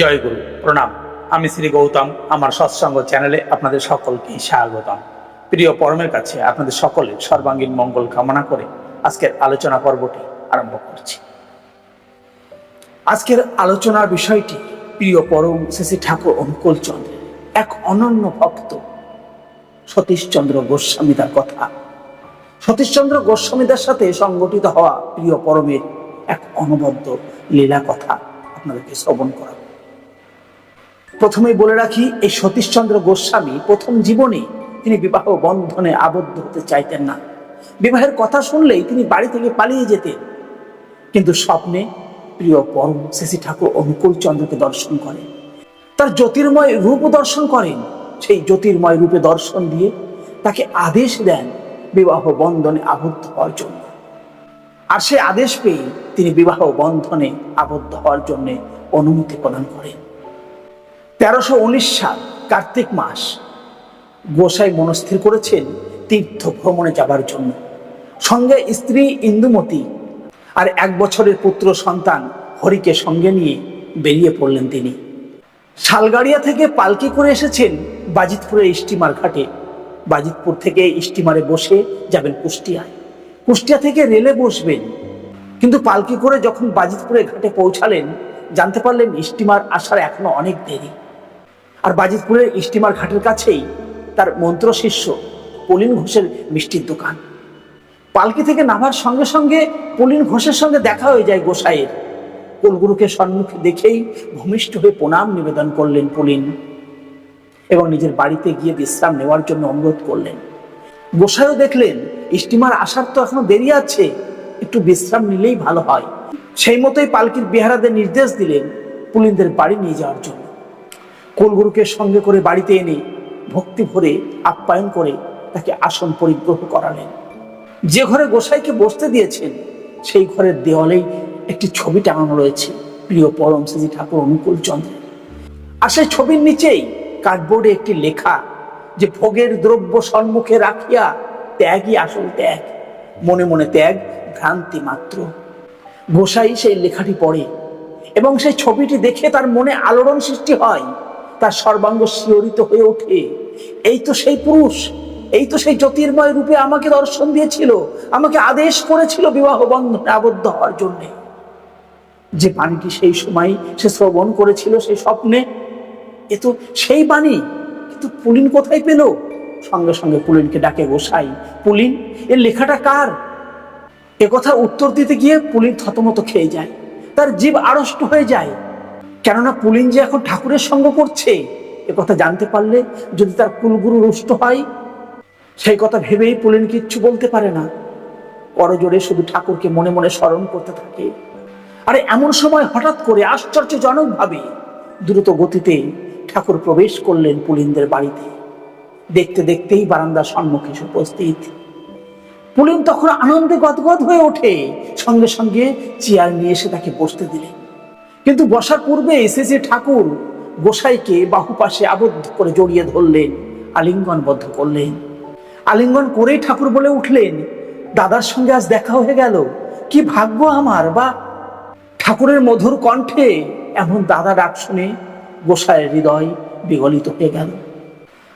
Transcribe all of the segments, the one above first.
জয় গুরু। প্রণাম। আমি শ্রী গৌতম, আমার সৎসঙ্গ চ্যানেলে আপনাদের সকলকে স্বাগতম। প্রিয় পরমের কাছে আপনাদের সকলের সর্বাঙ্গীন মঙ্গল কামনা করে আজকের আলোচনা পর্বটি আরম্ভ করছি। আজকের আলোচনার বিষয়টি প্রিয় পরম শ্রী ঠাকুর অনুকূল চন্দ্রের এক অনন্য ভক্ত সতীশচন্দ্র গোস্বামীদার কথা। সতীশচন্দ্র গোস্বামীদার সাথে সংগঠিত হওয়া প্রিয় পরমের এক অনবদ্য লীলা কথা আপনাদেরকে শ্রবণ করা প্রথমেই বলে রাখি, এই সতীশচন্দ্র গোস্বামী প্রথম জীবনে তিনি বিবাহ বন্ধনে আবদ্ধ হতে চাইতেন না। বিবাহের কথা শুনলেই তিনি বাড়ি থেকে পালিয়ে যেতেন। কিন্তু স্বপ্নে প্রিয় পরম শ্রী ঠাকুর অনুকূল চন্দ্রকে দর্শন করেন। তার জ্যোতির্ময় রূপ দর্শন করেন। সেই জ্যোতির্ময় রূপে দর্শন দিয়ে তাকে আদেশ দেন বিবাহ বন্ধনে আবদ্ধ হওয়ার জন্য। আর সে আদেশ পেয়ে তিনি বিবাহ বন্ধনে আবদ্ধ হওয়ার জন্য অনুমতি প্রদান করেন। তেরোশো সাল, কার্তিক মাস। গোসাই মনস্থির করেছেন তীর্থ ভ্রমণে যাবার জন্য। সঙ্গে স্ত্রী ইন্দুমতি আর এক বছরের পুত্র সন্তান হরিকে সঙ্গে নিয়ে বেরিয়ে পড়লেন তিনি। শালগাড়িয়া থেকে পালকি করে এসেছেন বাজিতপুরের স্টিমার ঘাটে। বাজিতপুর থেকে স্টিমারে বসে যাবেন কুষ্টিয়ায়। কুষ্টিয়া থেকে রেলে বসবেন। কিন্তু পালকি করে যখন বাজিতপুরে ঘাটে পৌঁছালেন, জানতে পারলেন স্টিমার আসার এখনও অনেক দেরি। আর বাজিতপুরের স্টিমার ঘাটের কাছেই তার মন্ত্র শিষ্য পলিন ঘোষের মিষ্টির দোকান। পালকি থেকে নামার সঙ্গে সঙ্গে পলিন ঘোষের সঙ্গে দেখা হয়ে যায় গোসাইয়ের। কুলগুরুকে সম্মুখে দেখেই ভূমিষ্ঠ হয়ে প্রণাম নিবেদন করলেন পুলিন এবং নিজের বাড়িতে গিয়ে বিশ্রাম নেওয়ার জন্য অনুরোধ করলেন। গোসাইও দেখলেন স্টিমার আসার তো এখনও দেরি আছে, একটু বিশ্রাম নিলেই ভালো হয়। সেই মতোই পালকির বেহারাদের নির্দেশ দিলেন পুলিনদের বাড়ি নিয়ে যাওয়ার জন্য। কুলগুরুকে সঙ্গে করে বাড়িতে এনে ভক্তি ভরে আপ্যায়ন করে তাকে আসন পরিগ্রহ করালেন। যে ঘরে গোসাইকে বসতে দিয়েছেন, সেই ঘরের দেওয়ালেই একটি ছবি টাঙানো রয়েছে, প্রিয় পরম শ্রী ঠাকুর অনুকূল চন্দ্রের। আর সেই ছবির নিচেই কার্ডবোর্ডে একটি লেখা যে, ভোগের দ্রব্য সম্মুখে রাখিয়া ত্যাগই আসল ত্যাগ, মনে মনে ত্যাগ ভ্রান্তি মাত্র। গোসাই সেই লেখাটি পড়ে এবং সেই ছবিটি দেখে তার মনে আলোড়ন সৃষ্টি হয়। তার সর্বাঙ্গ শিহরিত হয়ে ওঠে। এই তো সেই পুরুষ, এই তো সেই জ্যোতির্ময় রূপে আমাকে দর্শন দিয়েছিল, আমাকে আদেশ করেছিল বিবাহ বন্ধনে আবদ্ধ হওয়ার জন্যে। যে বাণীটি সেই সময় সে শ্রবণ করেছিল, সেই স্বপ্নে, এ তো সেই বাণী। কিন্তু পুলিন কোথায় পেল? সঙ্গে সঙ্গে পুলিনকে ডাকে, গোসাই, পুলিন, এর লেখাটা কার? এ কথা উত্তর দিতে গিয়ে পুলিন থতমত খেয়ে যায়। তার জীব আড়ষ্ট হয়ে যায়। কেননা পুলিন যে এখন ঠাকুরের সঙ্গ করছে, এ কথা জানতে পারলে যদি তার কুলগুরু রুষ্ট হয়, সেই কথা ভেবেই পুলিন কিচ্ছু বলতে পারে না। করজোরে শুধু ঠাকুরকে মনে মনে স্মরণ করতে থাকে। আরে এমন সময় হঠাৎ করে আশ্চর্যজনকভাবে দ্রুত গতিতে ঠাকুর প্রবেশ করলেন পুলিনদের বাড়িতে। দেখতে দেখতেই বারান্দার সম্মুখে উপস্থিত। পুলিন তখন আনন্দে গদগদ হয়ে ওঠে। সঙ্গে সঙ্গে চেয়ার নিয়ে এসে তাকে বসতে দিলেন। কিন্তু বসার পূর্বে এসেছে ঠাকুর গোসাইকে বাহু পাশে আবদ্ধ করে জড়িয়ে ধরলেন আলিঙ্গনবদ্ধ করলেন। আলিঙ্গন করেই ঠাকুর বলে উঠলেন, দাদার সঙ্গে আজ দেখা হয়ে গেল, কি ভাগ্য আমার, বা? ঠাকুরের মধুর কণ্ঠে এমন দাদা ডাক শুনে গোসাইয়ের হৃদয় বিগলিত হয়ে গেল।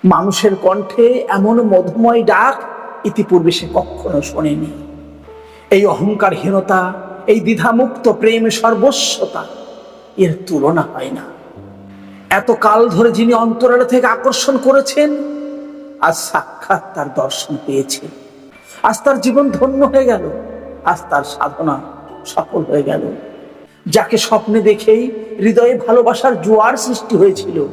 মানুষের কণ্ঠে এমন মধুময় ডাক ইতিপূর্বে সে কখনো শোনেনি। এই অহংকারহীনতা, এই দ্বিধামুক্ত প্রেম সর্বস্বতা এর তুলনা হয় না। এত কাল ধরে যিনি অন্তরাল থেকে আকর্ষণ করেছেন, আজ সাক্ষাৎ তার দর্শন পেয়েছে। আজ তার জীবন ধন্য হয়ে গেল, আজ তার সাধনা সফল হয়ে গেল। যাকে স্বপ্নে দেখেই হৃদয়ে ভালোবাসার জোয়ার সৃষ্টি হয়েছিল,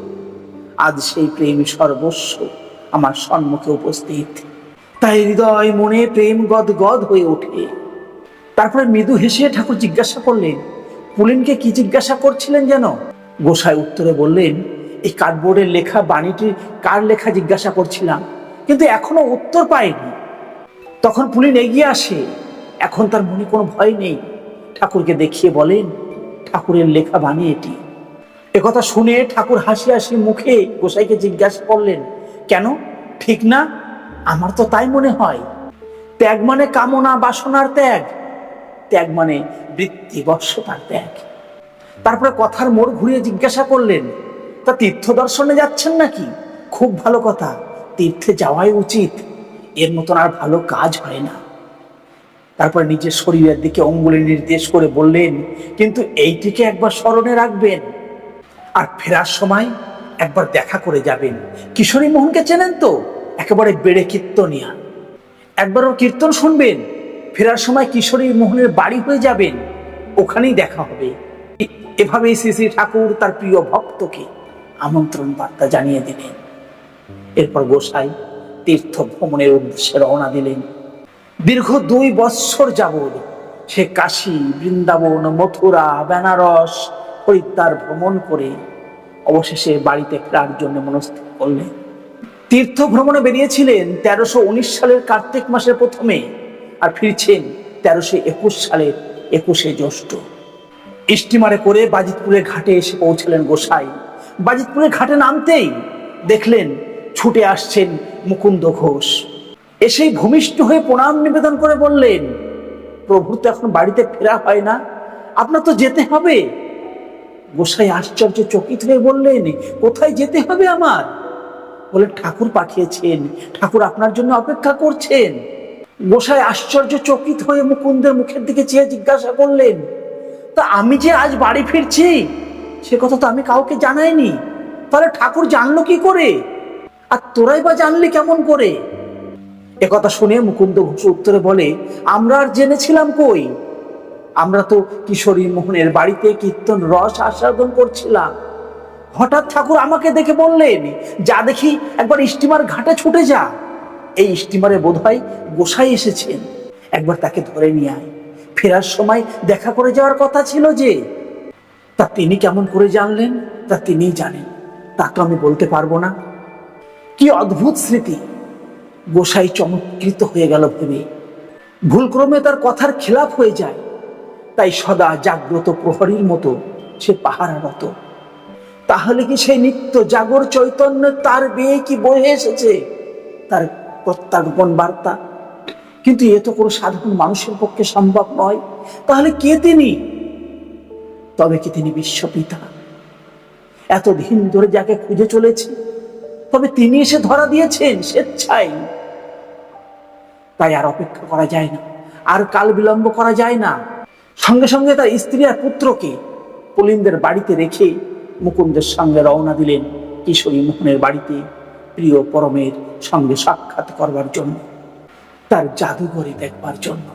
আজ সেই প্রেম সর্বস্ব আমার সম্মুখে উপস্থিত। তাই হৃদয়, মনে প্রেম গদ গদ হয়ে ওঠে। তারপরে মৃদু হেসে ঠাকুর জিজ্ঞাসা করলেন পুলিনকে কি জিজ্ঞাসা করছিলেন যেন? গোসাই উত্তরে বললেন, এই কার্ডবোর্ডের লেখা বাণীটি কার লেখা জিজ্ঞাসা করছিলাম, কিন্তু এখনও উত্তর পাইনি। তখন পুলিন এগিয়ে আসে। এখন তার মনে কোনো ভয় নেই। ঠাকুরকে দেখিয়ে বলেন, ঠাকুরের লেখা বাণী এটি। একথা শুনে ঠাকুর হাসি হাসি মুখে গোসাইকে জিজ্ঞাসা করলেন, কেন? ঠিক না? আমার তো তাই মনে হয়। ত্যাগ মানে কামনা, বাসনার ত্যাগ। ত্যাগ মানে বৃত্তি বর্ষতার ত্যাগ। তারপরে কথার মোড় ঘুরিয়ে জিজ্ঞাসা করলেন, তা তীর্থ দর্শনে যাচ্ছেন নাকি? খুব ভালো কথা, তীর্থে যাওয়াই উচিত, এর মতন আর ভালো কাজ হয় না। তারপরে নিজের শরীরের দিকে অঙ্গুলি নির্দেশ করে বললেন, কিন্তু এইটিকে একবার স্মরণে রাখবেন আর ফেরার সময় একবার দেখা করে যাবেন। কিশোরী মোহনকে চেনেন তো? একেবারে বেড়ে কীর্তনিয়া। একবার ওর কীর্তন শুনবেন ফেরার সময় কিশোরী মোহনের বাড়ি হয়ে যাবেন, ওখানেই দেখা হবে। এ- এভাবেই শ্রী শ্রী ঠাকুর তার প্রিয় ভক্তকে আমন্ত্রণ বার্তা জানিয়ে দিলেন। এরপর গোসাই তীর্থ ভ্রমণের উদ্দেশ্যে রওনা দিলেন। দীর্ঘ দুই বৎসর যাবৎ সে কাশী, বৃন্দাবন, মথুরা, বেনারস হরিদ্বার ভ্রমণ করে অবশেষে বাড়িতে ফেরার জন্য মনস্থির করলেন। তীর্থ ভ্রমণে বেরিয়েছিলেন তেরোশো সালের কার্তিক মাসের প্রথমে। ফিরছেন তেরোশো একুশ সালের একুশে জ্যৈষ্ঠ। স্টিমারে করে বাজিতপুরের ঘাটে এসে পৌঁছলেন গোসাই। বাজিতপুরের ঘাটে নামতেই দেখলেন ছুটে আসছেন মুকুন্দ ঘোষ। এসেই ভূমিষ্ঠ হয়ে প্রণাম নিবেদন করে বললেন প্রভুর তো এখন বাড়িতে ফেরা হয় না, আপনার তো যেতে হবে। গোসাই আশ্চর্য চকিত হয়ে বললেন, কোথায় যেতে হবে আমার? বলে ঠাকুর পাঠিয়েছেন। ঠাকুর আপনার জন্য অপেক্ষা করছেন। গোসাই আশ্চর্য চকিত হয়ে মুকুন্দের মুখের দিকে চেয়ে জিজ্ঞাসা করলেন, তা আমি যে আজ বাড়ি ফিরছি, সে কথা তো আমি কাউকে জানাইনি। তাহলে ঠাকুর জানলো কি করে? আর তোরাই বা জানলি কেমন করে? একথা শুনে মুকুন্দ ঘোষ উত্তরে বলে, আমরা আর জেনেছিলাম কই? আমরা তো কিশোরী মোহনের বাড়িতে কীর্তন রস আস্বাদন করছিলাম। হঠাৎ ঠাকুর আমাকে দেখে বললেন, যা দেখি একবার স্টিমার ঘাটে ছুটে যা। এই স্টিমারে বোধহয় গোসাই এসেছেন। একবার তাকে ধরে নিয়ে আয়। ফেরার সময় দেখা করে যাওয়ার কথা ছিল যে, তা তিনি কেমন করে জানলেন, তা তিনি জানেন। তা তো আমি বলতে পারব না। কি অদ্ভুত স্মৃতি। গোসাই চমৎকৃত হয়ে গেল ভেবে। ভুলক্রমে তার কথার খেলাপ হয়ে যায়। তাই সদা জাগ্রত প্রহরীর মতো সে পাহারারত তাহলে কি সেই নিত্য জাগর চৈতন্য তার বেয়ে কি বয়ে এসেছে? তার প্রত্যাগমন বার্তা। কিন্তু এ তো কোনো সাধারণ মানুষের পক্ষে সম্ভব নয়। তাহলে কে তিনি? তবে কি তিনি বিশ্বপিতা? এতদিন ধরে যাকে খুঁজে চলেছে, তবে তিনি এসে ধরা দিয়েছেন স্বেচ্ছায়। তাই আর অপেক্ষা করা যায় না, আর কাল বিলম্ব করা যায় না। সঙ্গে সঙ্গে তার স্ত্রী আর পুত্রকে পুলিনদের বাড়িতে রেখে মুকুন্দের সঙ্গে রওনা দিলেন কিশোরী মোহনের বাড়িতে। প্রিয় পরমের সঙ্গে সাক্ষাৎ করবার জন্য, তার জাদুঘরে দেখবার জন্য।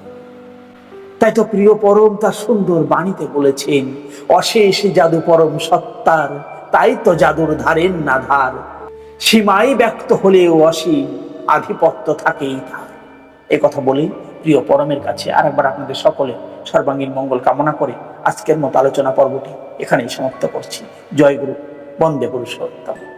তাই তো প্রিয় পরম তার সুন্দর বাণীতে বলেছেন, অশেষ জাদু পরম সত্তার, তাই তো জাদুর ধারেন না ধার সীমাই ব্যক্ত হলেও অসীম, আধিপত্য থাকেই তার। এ কথা বলেই প্রিয় পরমের কাছে আর একবার আপনাদের সকলে সর্বাঙ্গীন মঙ্গল কামনা করে আজকের মতো আলোচনা পর্বটি এখানেই সমাপ্ত করছি। জয় গুরু, বন্দে পুরুষোত্তম।